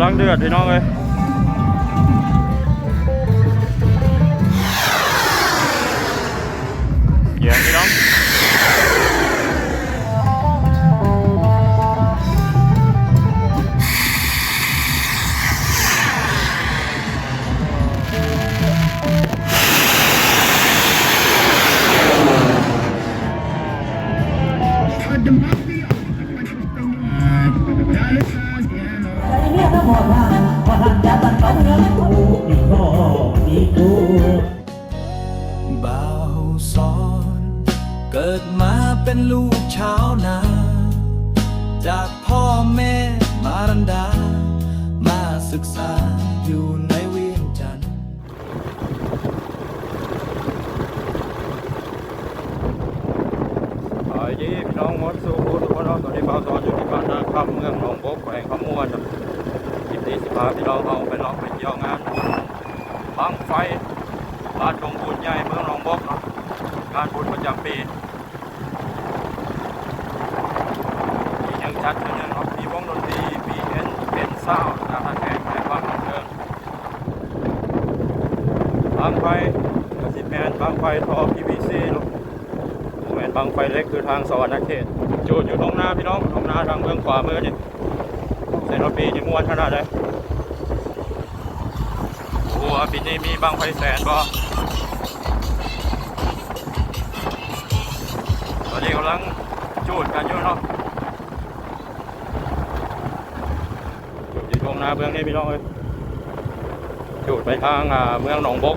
ำลังเดือดพี่น้องเลยเยี่ยมพี่น้อง เกิดมาเป็นลูกชาวนา จากพ่อแม่มารันดา มาศึกษาอยู่ในเวียงจันทร์สวัสดีพี่น้องมดสู่ผู้ทุกคนตอนนี้บ่าสอนอยู่ที่บ้านนาคำเมืองหนองบกแขวงขมวนครับคลิปนี้สิพาพี่น้องเอาไปลองไปเที่ยวงานบังไฟบ้านดงบุญใหญ่เมืองหนองบกครับ งานบุญประจำปีมียังชัดอยู่นึงครับมีวงดนตรีมีเอ็นเป็นเศร้าการแข่งในความบันเทิงบังไฟกระสิบแมนบังไฟทอ PVC เนาะแมนบางไฟเล็กคือทางสวรรค์เขตจูดอยู่ตรงหน้าพี่น้องตรงหน้าทางเมืองขวามือนี่เซนปีนี่ม้วนขนาดเลยโอ้ปีนี้มีบางไฟแสนบ่ อนนี้กำลังจูดกันอยู่เนาะจูดอยู่ตรงนาเมืองนี่พี่น้องเอ้ยจูดไปทางเมืองหนองบก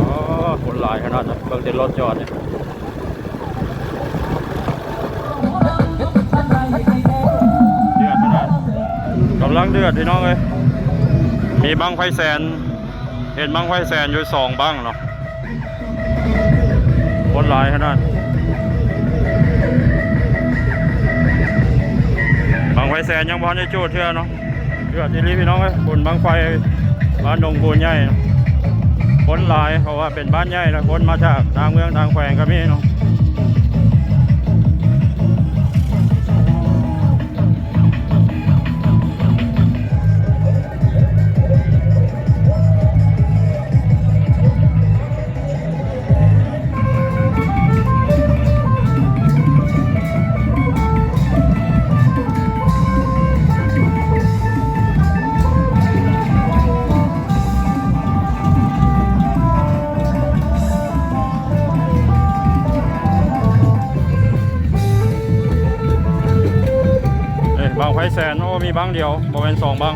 อ๋อคนหลายขนาดนั้นเบิ่งแต่รถจอดเนี่ยเดือดขนาดกำลังเดือดพี่น้องเลยมีบังไฟแสน เห็นบังไฟแสนอยู่สองบังเนาะ คนหลายขนาดบางไฟแสนยังบอได้จูดเทื่อเนาะเดือที่นี่พี่น้องเลยบนบางไฟบ้านดงบูนใหญ่คนหลายเพราะว่าเป็นบ้านใหญ่นะคนมาจากทางเมืองทางแขวงก็มีเนาะ เอ้ยบางไฟแสนโอ้มีบางเดียวบริเวณสองบาง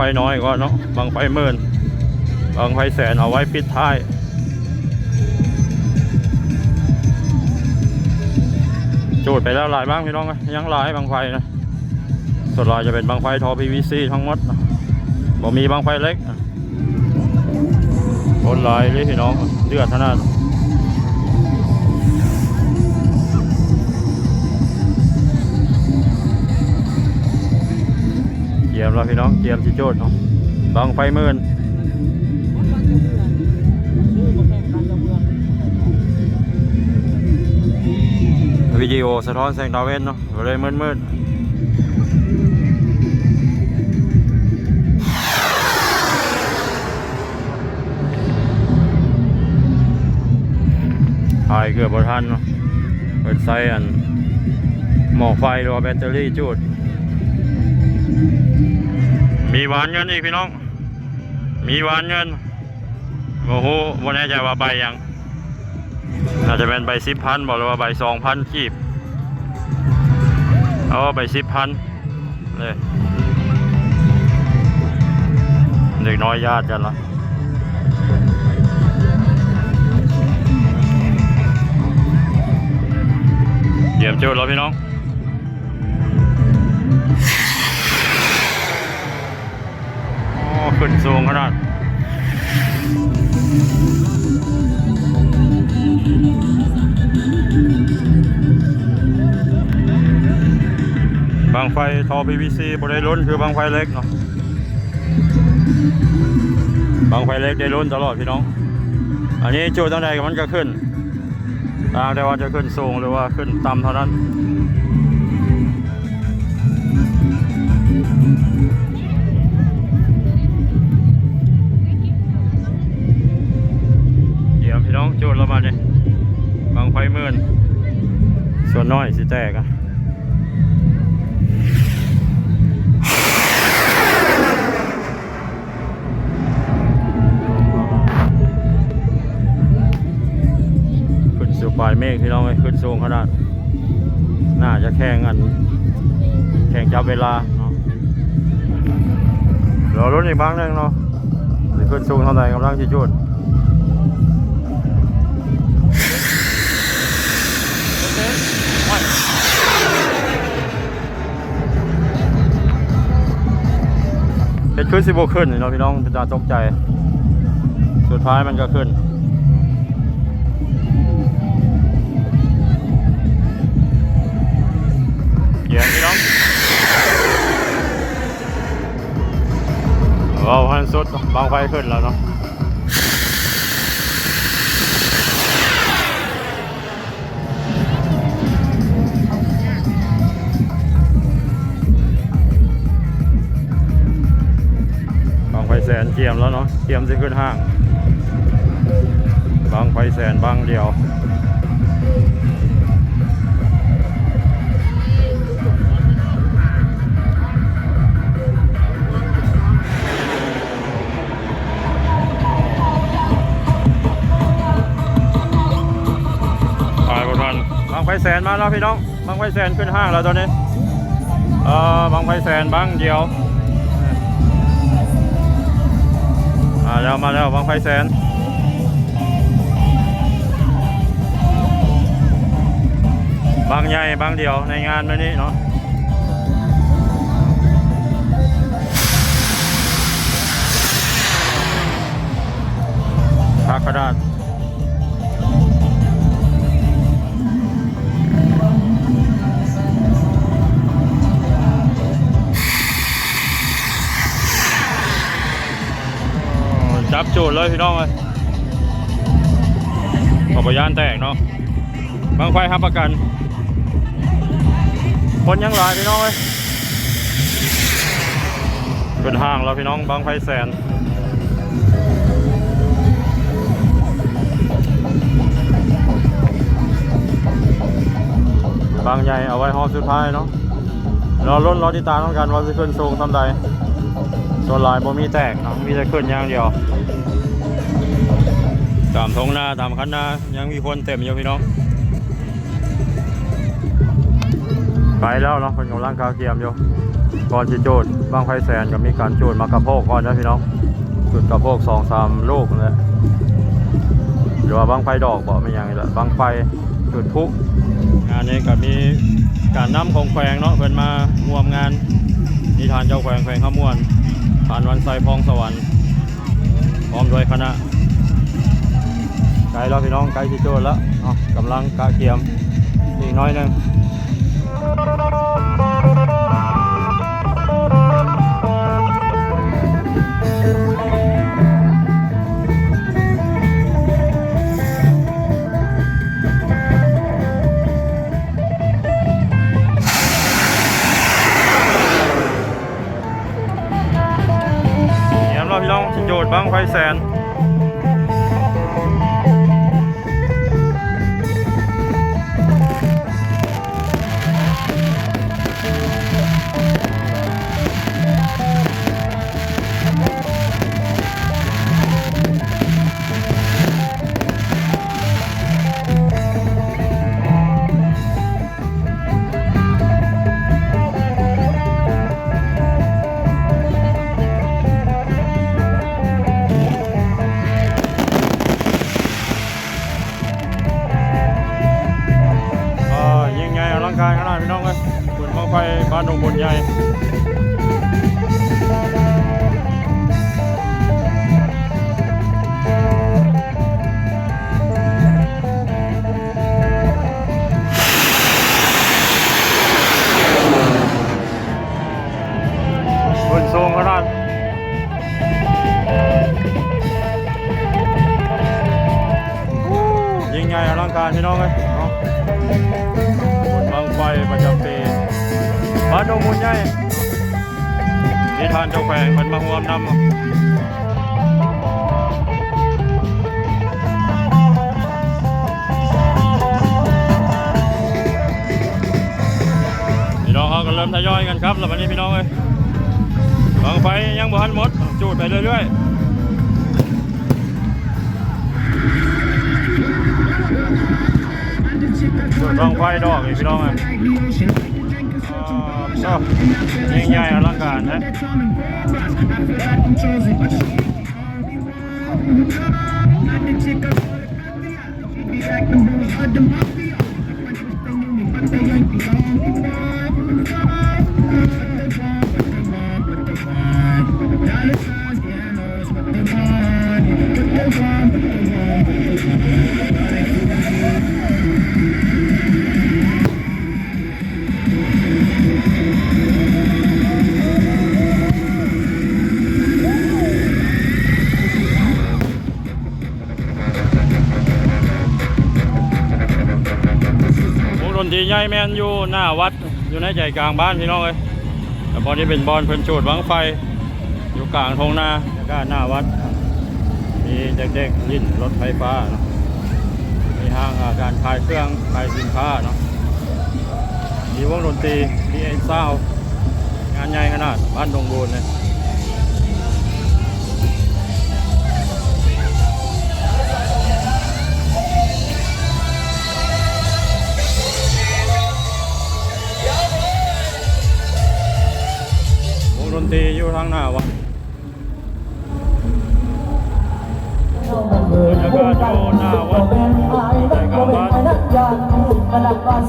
ไฟน้อยก็เนาะบางไฟหมื่นบางไฟแสนเอาไว้ปิดท้ายจูดไปแล้วหลายบ้างพี่น้องยังหลายบางไฟนะส่วนใหญ่จะเป็นบางไฟทอ PVC ทั้งหมดนะบ่มีบางไฟเล็กคนหลายเลยพี่น้องเดือดขนาดเมแล้วพี่น้องเกียมที่โจดเนาะบางไฟหมื่นวิดีโอสะท้อนแสงดาวเวนเนาะเลยมืดๆถ่ายเกือบบทันเนาะเปิดไซอันหมอกไฟรอแบตเตอรี่จูด มีหวานเงินอีกพี่น้อง มีหวานเงินโอ้โหวันนี้จะว่าใบยังอาจจะเป็นใบสิบพันบอกเลยว่าใบสองพันกีบเอาใบสิบพันเลยเด็กน้อยญาติกันละเยี่ยมจุดแล้วพี่น้อง ขึ้นสูงขนาดบางไฟทอ PVC บได้ล้นคือบางไฟเล็กเนาะบางไฟเล็กได้ล้นตลอดพี่น้อง อันนี้จุดตั้งใดมันก็ขึ้นตามแต่ว่าจะขึ้นสูงหรือว่าขึ้นต่ำเท่านั้น เรามาเนี่ยบางไฟมื่นส่วนน้อยสิแตกอะขึ้นสู่ปลายเมฆพี่น้องเอ้ยขึ้นสูงขนาด น่าจะแข่งกัน แข่งจับเวลาเนาะรอรุ่นอีกบ้างนึงเนาะสิขึ้นสูงเท่าไหร่กำลังจะจุด เห็ดขึ้นสิบโขึ้นเนาะพี่น้องเป็นตาตกใจ สุดท้ายมันก็ขึ้นเยี่ยมพี่น้องเราพันสุดบางไฟขึ้นแล้วเนาะ เทียมแล้วเนาะเกียมจะขึ้นห้าง บางไฟแสนบางเดียวบทันบางไฟแสนมาแล้วพี่น้อง บางไฟแสนขึ้นห้างแล้วตอนนี้ เอ่อบางไฟแสนบางเดียว มาแล้วมาแล้วบางไฟแสนบางใหญ่บางเดียวในงานวันนี้เนาะพักกระดาษ จับจูดเลยพี่น้องเลยขอบยานแตกเนาะบางไฟครับประกันคนยังหลายพี่น้องเลยเป็นห้างแล้วพี่น้องบางไฟแสนบางใหญ่เอาไว้ห้องสุดท้ายเนาะรอรุ่นรอติตาต้องกันว่าจะขึ้นสูงทำใด ส่วลายบ่มีแตกเนาะมีแต่ขึ้นอย่างเดียว ตามทงหน้าตามคันหน้ายังมีคนเต็มอยู่พี่น้อง ไปแล้วเนาะเป็นกำลังกาเกียมอยู่ก่อนจะโจดบางไฟแสนก็มีการโจดมากระโพกก่อนนะพี่น้องจุดกระโพกสองสามลูกนั่แหละหรือว่าบางไฟดอกบอกไม่ยังนี่แหละบางไฟจุดพลุงานนี้ก็มีการน้ำของแขวงเนาะเพิ่นมาร่วมงานนิทานเจ้าแขวงแขวงขมวน ผ่านวันไซพองสวรรค์พร้อมด้วยคณะไกลแล้วพี่น้องไกลที่โจดแล้วเนาะกำลังกะเกียมอีกน้อยนึง บ้านเจ้าแขงมันมาหวมนำก็เริ่มทยอยกันครับแล้ววันนี้พี่น้องเอ้ยกองไปยังบ่ทันมด จูดไปเรื่อยๆกองไฟดอกเลยพี่น้องครับ ยิ่งใหญ่อลังการนะ นที่ใหญ่แมนอยู่หน้าวัดอยู่ในใจกลางบ้านพี่น้องเลยแต่บอลนี้เป็นบอลเพื่นชูดวังไฟ อยู่กลางทงนาแล้วหน้าวัด มีเด็กๆลิ้นรถไฟฟ้านะมีห้างาการขายเครื่องขายสินค้าเนาะมีวงดนตรีมีไอ้เศร้างานใหญ่ขนาดบ้านดงบูนเลย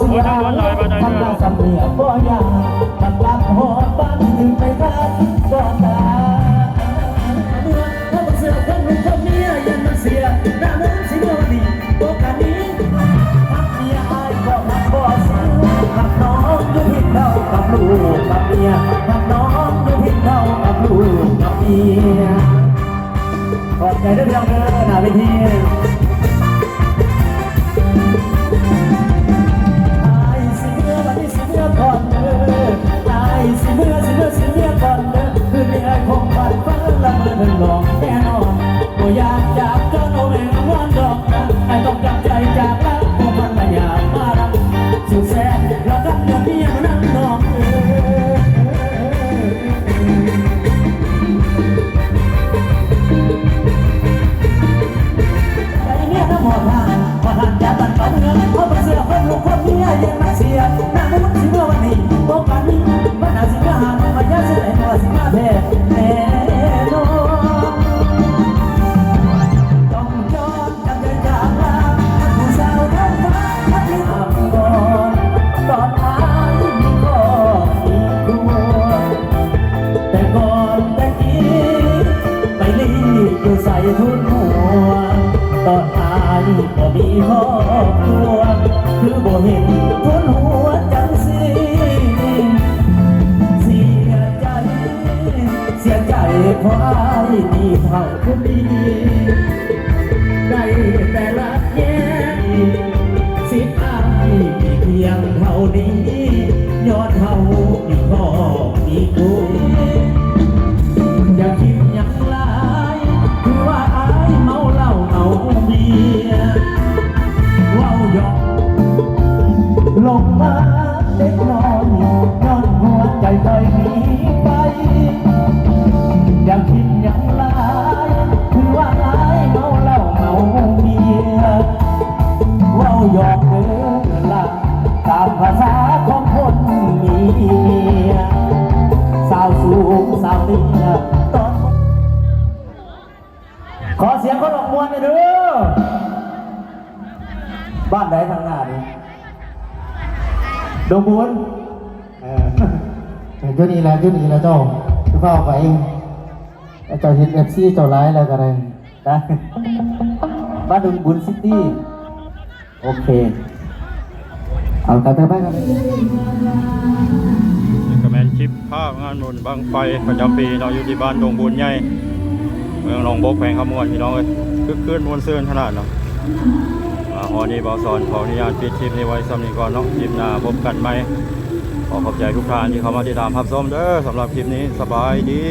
我上我哪？ ดงบุญเออจุนี้แล้วจุนี้แล้วเจ้าเฝ้าไปเจ้าเห็นเอฟซีเจ้าร้ายแล้วก็ได้นะบ้านดงบุญซิตี้โอเค เอาตาตาไปครับคอมเมนต์คลิปภาพงานบุญบางไฟประจำปีเราอยู่ที่บ้านดงบุญใหญ่เมืองหนองบกแพงขมวนพี่น้องเลยคือคืนมวนเสื่นขนาดเนาะ อ่าฮอนี้บอสอนขออนุญาตปิดคลิปนี้ไว้สำนีก่อนเนาะคลิปหน้าพบกันไหมขอขอบใจทุกท่านที่เข้ามาติดตามรับชมเด้อสำหรับคลิปนี้สบายดี